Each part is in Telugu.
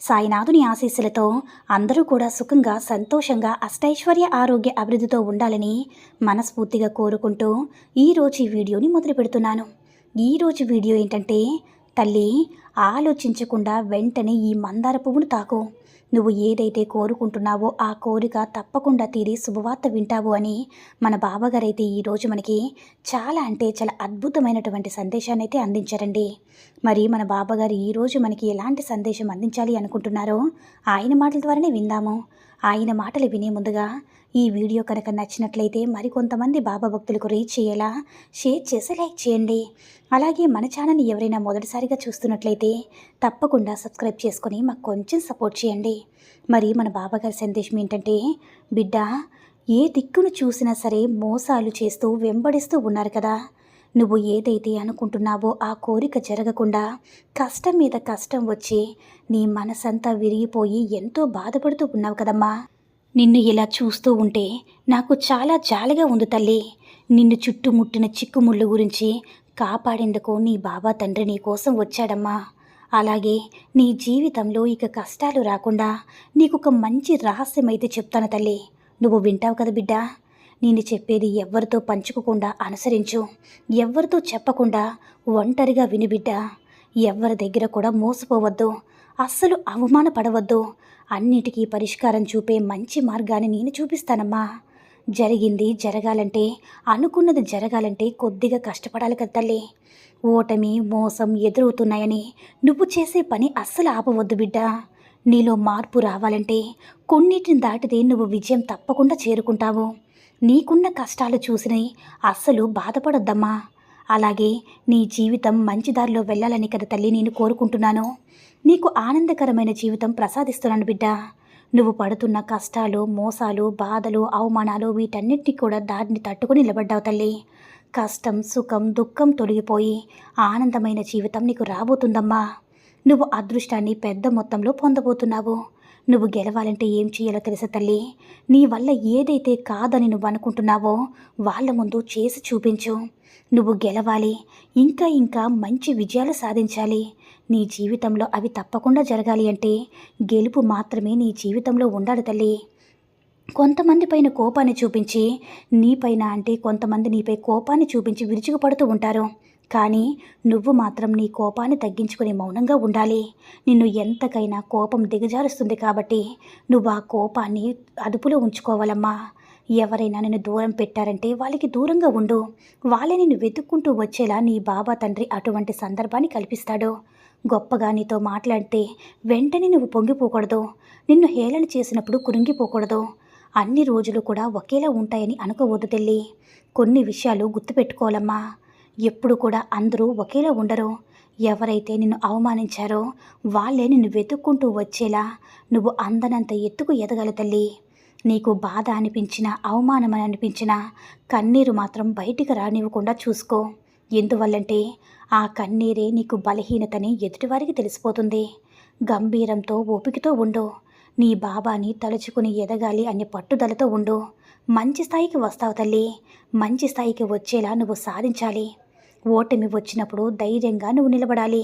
సాయినాథుని ఆశీస్సులతో అందరూ కూడా సుఖంగా సంతోషంగా అష్టైశ్వర్య ఆరోగ్య అభివృద్ధితో ఉండాలని మనస్ఫూర్తిగా కోరుకుంటూ ఈరోజు ఈ వీడియోని మొదలు పెడుతున్నాను. ఈరోజు వీడియో ఏంటంటే తల్లి ఆలోచించకుండా వెంటనే ఈ మందార పువ్వును తాకు. నువ్వు ఏదైతే కోరుకుంటున్నావో ఆ కోరిక తప్పకుండా తీరి శుభవార్త వింటావు అని మన బావగారైతే ఈరోజు మనకి చాలా అంటే చాలా అద్భుతమైనటువంటి సందేశాన్ని అయితే అందించారండి. మరి మన బాబాగారు ఈరోజు మనకి ఎలాంటి సందేశం అందించాలి అనుకుంటున్నారో ఆయన మాటల ద్వారానే విందాము. ఆయన మాటలు వినే ముందుగా ఈ వీడియో కనుక నచ్చినట్లయితే మరికొంతమంది బాబా భక్తులకు రీచ్ చేయేలా షేర్ చేసి లైక్ చేయండి. అలాగే మన ఛానల్ని ఎవరైనా మొదటిసారిగా చూస్తున్నట్లయితే తప్పకుండా సబ్స్క్రైబ్ చేసుకొని మాకు కొంచెం సపోర్ట్ చేయండి. మరి మన బాబాగారి సందేశం ఏంటంటే బిడ్డ ఏ దిక్కును చూసినా సరే మోసాలు చేస్తూ వెంబడిస్తూ ఉన్నారు కదా. నువ్వు ఏదైతే అనుకుంటున్నావో ఆ కోరిక జరగకుండా కష్టం మీద కష్టం వచ్చి నీ మనసంతా విరిగిపోయి ఎంతో బాధపడుతూ ఉన్నావు కదమ్మా. నిన్ను ఇలా చూస్తూ ఉంటే నాకు చాలా జాలిగా ఉంది తల్లి. నిన్ను చుట్టుముట్టిన చిక్కుముళ్ళు గురించి కాపాడేందుకు నీ బాబా తండ్రి నీ కోసం వచ్చాడమ్మా. అలాగే నీ జీవితంలో ఇక కష్టాలు రాకుండా నీకు ఒక మంచి రహస్యం అయితే చెప్తాను తల్లి. నువ్వు వింటావు కదా బిడ్డ. నేను చెప్పేది ఎవ్వరితో పంచుకోకుండా అనుసరించు. ఎవ్వరితో చెప్పకుండా ఒంటరిగా వినిబిడ్డ ఎవ్వరి ఎవరి దగ్గర కూడా మోసపోవద్దు. అస్సలు అవమానపడవద్దు. అన్నిటికీ పరిష్కారం చూపే మంచి మార్గాన్ని నేను చూపిస్తానమ్మా. జరిగింది జరగాలంటే అనుకున్నది జరగాలంటే కొద్దిగా కష్టపడాలి కదా తల్లి. ఓటమి మోసం ఎదురవుతున్నాయని నువ్వు చేసే పని అస్సలు ఆపవద్దు బిడ్డ. నీలో మార్పు రావాలంటే కొన్నిటిని దాటితే నువ్వు విజయం తప్పకుండా చేరుకుంటావు. నీకున్న కష్టాలు చూసినవి అస్సలు బాధపడొద్దమ్మా. అలాగే నీ జీవితం మంచి దారిలో వెళ్ళాలని కదా తల్లి నేను కోరుకుంటున్నాను. నీకు ఆనందకరమైన జీవితం ప్రసాదిస్తున్నాను బిడ్డ. నువ్వు పడుతున్న కష్టాలు మోసాలు బాధలు అవమానాలు వీటన్నిటినీ కూడా దారిని తట్టుకుని నిలబడ్డావు తల్లి. కష్టం సుఖం దుఃఖం తొలగిపోయి ఆనందమైన జీవితం నీకు రాబోతుందమ్మా. నువ్వు అదృష్టాన్ని పెద్ద మొత్తంలో పొందబోతున్నావు. నువ్వు గెలవాలంటే ఏం చేయాలో తెలుసా తల్లి? నీ వల్ల ఏదైతే కాదని నువ్వు అనుకుంటున్నావో వాళ్ళ ముందు చేసి చూపించు. నువ్వు గెలవాలి ఇంకా ఇంకా మంచి విజయాలు సాధించాలి. నీ జీవితంలో అవి తప్పకుండా జరగాలి అంటే గెలుపు మాత్రమే నీ జీవితంలో ఉండాలి తల్లి. కొంతమంది పైన కోపాన్ని చూపించి నీపైన అంటే కొంతమంది నీపై కోపాన్ని చూపించి విరుచుకుపడుతూ ఉంటారు. కానీ నువ్వు మాత్రం నీ కోపాన్ని తగ్గించుకుని మౌనంగా ఉండాలి. నిన్ను ఎంతకైనా కోపం దిగజారుస్తుంది కాబట్టి నువ్వు ఆ కోపాన్ని అదుపులో ఉంచుకోవాలమ్మా. ఎవరైనా నిన్ను దూరం పెట్టారంటే వాళ్ళకి దూరంగా ఉండు. వాళ్ళే నిన్ను వెతుక్కుంటూ వచ్చేలా నీ బాబా తండ్రి అటువంటి సందర్భాన్ని కల్పిస్తాడు. గొప్పగా నీతో మాట్లాడితే వెంటనే నువ్వు పొంగిపోకూడదు. నిన్ను హేళన చేసినప్పుడు కురింగిపోకూడదు అన్ని రోజులు కూడా ఒకేలా ఉంటాయని అనుకోవద్దు తెల్లి. కొన్ని విషయాలు గుర్తుపెట్టుకోవాలమ్మా. ఎప్పుడు కూడా అందరూ ఒకేలా ఉండరు. ఎవరైతే నిన్ను అవమానించారో వాళ్ళే నిన్ను వెతుక్కుంటూ వచ్చేలా నువ్వు అందనంత ఎత్తుకు ఎదగల తల్లి. నీకు బాధ అనిపించినా అవమానం అని అనిపించినా కన్నీరు మాత్రం బయటికి రానివ్వకుండా చూసుకో. ఎందువల్లంటే ఆ కన్నీరే నీకు బలహీనతని ఎదుటివారికి తెలిసిపోతుంది. గంభీరంతో ఓపికతో ఉండు. నీ బాబాని తలుచుకుని ఎదగాలి అనే పట్టుదలతో ఉండు. మంచి స్థాయికి వస్తావు తల్లి. మంచి స్థాయికి వచ్చేలా నువ్వు సాధించాలి. ఓటమి వచ్చినప్పుడు ధైర్యంగా నువ్వు నిలబడాలి.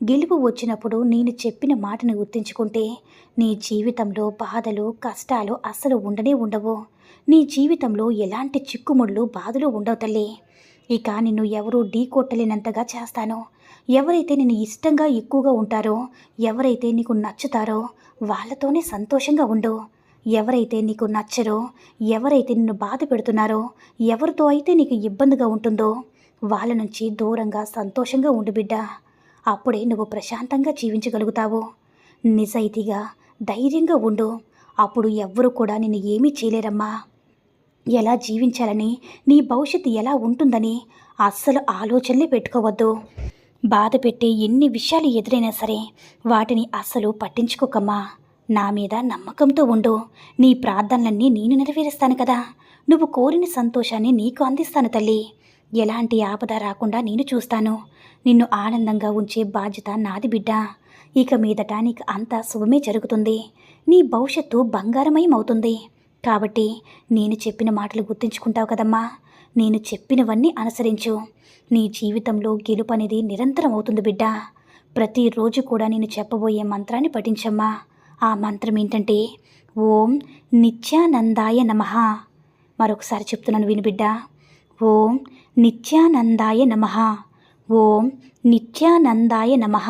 గెలుపు వచ్చినప్పుడు నేను చెప్పిన మాటను గుర్తించుకుంటే నీ జీవితంలో బాధలు కష్టాలు అస్సలు ఉండనే ఉండవు. నీ జీవితంలో ఎలాంటి చిక్కుముళ్ళు బాధలు ఉండవు తల్లి. ఇక నిన్ను ఎవరూ ఢీ కొట్టలేనంతగా చేస్తాను. ఎవరైతే నేను ఇష్టంగా ఎక్కువగా ఉంటారో ఎవరైతే నీకు నచ్చుతారో వాళ్ళతోనే సంతోషంగా ఉండు. ఎవరైతే నీకు నచ్చరో ఎవరైతే నిన్ను బాధ పెడుతున్నారో ఎవరితో అయితే నీకు ఇబ్బందిగా ఉంటుందో వాళ్ళ నుంచి దూరంగా సంతోషంగా ఉండు బిడ్డ. అప్పుడే నువ్వు ప్రశాంతంగా జీవించగలుగుతావు. నిజాయితీగా ధైర్యంగా ఉండు. అప్పుడు ఎవ్వరూ కూడా నిన్ను ఏమీ చేయలేరమ్మా. ఎలా జీవించాలని నీ భవిష్యత్తు ఎలా ఉంటుందని అస్సలు ఆలోచనలే పెట్టుకోవద్దు. బాధ పెట్టే ఎన్ని విషయాలు ఎదురైనా సరే వాటిని అస్సలు పట్టించుకోకమ్మా. నా మీద నమ్మకంతో ఉండు. నీ ప్రార్థనలన్నీ నేను నెరవేరుస్తాను కదా. నువ్వు కోరిన సంతోషాన్ని నీకు అందిస్తాను తల్లి. ఎలాంటి ఆపద రాకుండా నేను చూస్తాను. నిన్ను ఆనందంగా ఉంచే బాధ్యత నాది బిడ్డ. ఇక మీదట నీకు అంతా శుభమే జరుగుతుంది. నీ భవిష్యత్తు బంగారమయమవుతుంది. కాబట్టి నేను చెప్పిన మాటలు గుర్తుంచుకుంటావు కదమ్మా. నేను చెప్పినవన్నీ అనుసరించు. నీ జీవితంలో గెలుపు అనేది నిరంతరం అవుతుంది బిడ్డ. ప్రతిరోజు కూడా నేను చెప్పబోయే మంత్రాన్ని పఠించమ్మా. ఆ మంత్రం ఏంటంటే ఓం నిత్యానందాయ నమః. మరొకసారి చెప్తున్నాను విను బిడ్డ. ఓం నిత్యానందాయ నమః. ఓం నిత్యానందాయ నమః.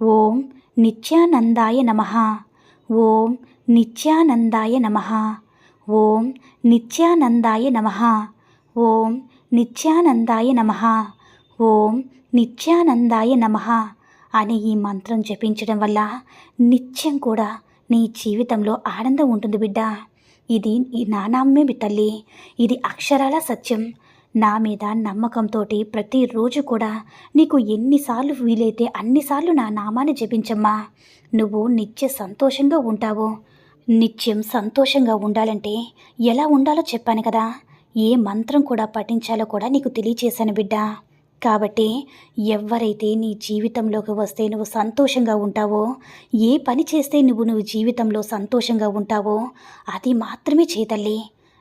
ఓం నిత్యానందాయ నమః. ఓం నిత్యానందాయ నమః. ఓం నిత్యానందాయ నమః. ఓం నిత్యానందాయ నమః. ఓం నిత్యానందాయ నమః అనే ఈ మంత్రం జపించడం వల్ల నిత్యం కూడా నీ జీవితంలో ఆనందం ఉంటుంది బిడ్డ. ఇది ఈ నానామ్మే తల్లి. ఇది అక్షరాల సత్యం. నా మీద నమ్మకంతో ప్రతిరోజు కూడా నీకు ఎన్నిసార్లు వీలైతే అన్నిసార్లు నా నామాన్ని జపించమ్మా. నువ్వు నిత్య సంతోషంగా ఉంటావు. నిత్యం సంతోషంగా ఉండాలంటే ఎలా ఉండాలో చెప్పాను కదా. ఏ మంత్రం కూడా పఠించాలో కూడా నీకు తెలియచేశాను బిడ్డ. కాబట్టి ఎవరైతే నీ జీవితంలోకి వస్తే నువ్వు సంతోషంగా ఉంటావో ఏ పని చేస్తే నువ్వు నువ్వు జీవితంలో సంతోషంగా ఉంటావో అది మాత్రమే చేతల్లి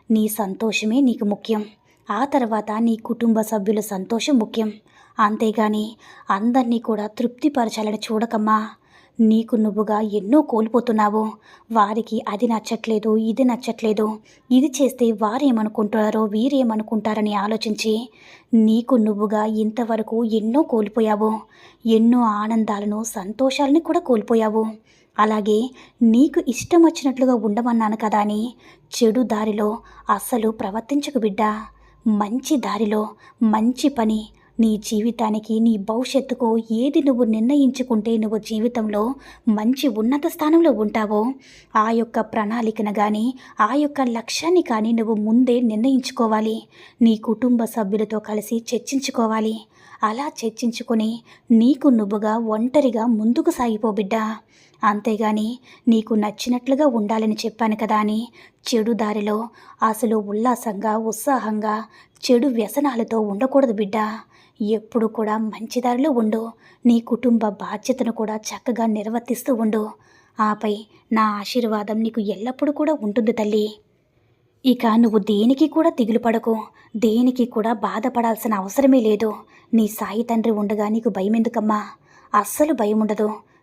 నీ సంతోషమే నీకు ముఖ్యం. ఆ తర్వాత నీ కుటుంబ సభ్యుల సంతోషం ముఖ్యం. అంతేగాని అందరినీ కూడా తృప్తిపరచాలని చూడకమ్మా. నీకు నువ్వుగా ఎన్నో కోల్పోతున్నావు. వారికి అది నచ్చట్లేదు ఇది నచ్చట్లేదు. ఇది చేస్తే వారేమనుకుంటారో వీరేమనుకుంటారని ఆలోచించి నీకు నువ్వుగా ఇంతవరకు ఎన్నో కోల్పోయావు. ఎన్నో ఆనందాలను సంతోషాలని కూడా కోల్పోయావు. అలాగే నీకు ఇష్టం వచ్చినట్లుగా ఉండమన్నాను కదా అని చెడు దారిలో అస్సలు ప్రవర్తించకు బిడ్డా. మంచి దారిలో మంచి పని నీ జీవితానికి నీ భవిష్యత్తుకు ఏది నువ్వు నిర్ణయించుకుంటే నువ్వు జీవితంలో మంచి ఉన్నత స్థానంలో ఉంటావో ఆ యొక్క ప్రణాళికను కానీ ఆ యొక్క లక్ష్యాన్ని కానీ నువ్వు ముందే నిర్ణయించుకోవాలి. నీ కుటుంబ సభ్యులతో కలిసి చర్చించుకోవాలి. అలా చర్చించుకొని నీకు నువ్వుగా ఒంటరిగా ముందుకు సాగిపో బిడ్డా. అంతేగాని నీకు నచ్చినట్లుగా ఉండాలని చెప్పాను కదా అని చెడు దారిలో అసలు ఉల్లాసంగా ఉత్సాహంగా చెడు వ్యసనాలతో ఉండకూడదు బిడ్డ. ఎప్పుడు కూడా మంచి దారిలో ఉండు. నీ కుటుంబ బాధ్యతను కూడా చక్కగా నిర్వర్తిస్తూ ఉండు. ఆపై నా ఆశీర్వాదం నీకు ఎల్లప్పుడూ కూడా ఉంటుంది తల్లి. ఇక నువ్వు దేనికి కూడా దిగులు పడకు. దేనికి కూడా బాధపడాల్సిన అవసరమే లేదు. నీ సాయి తండ్రి ఉండగా నీకు భయం ఎందుకమ్మా అస్సలు భయం ఉండదు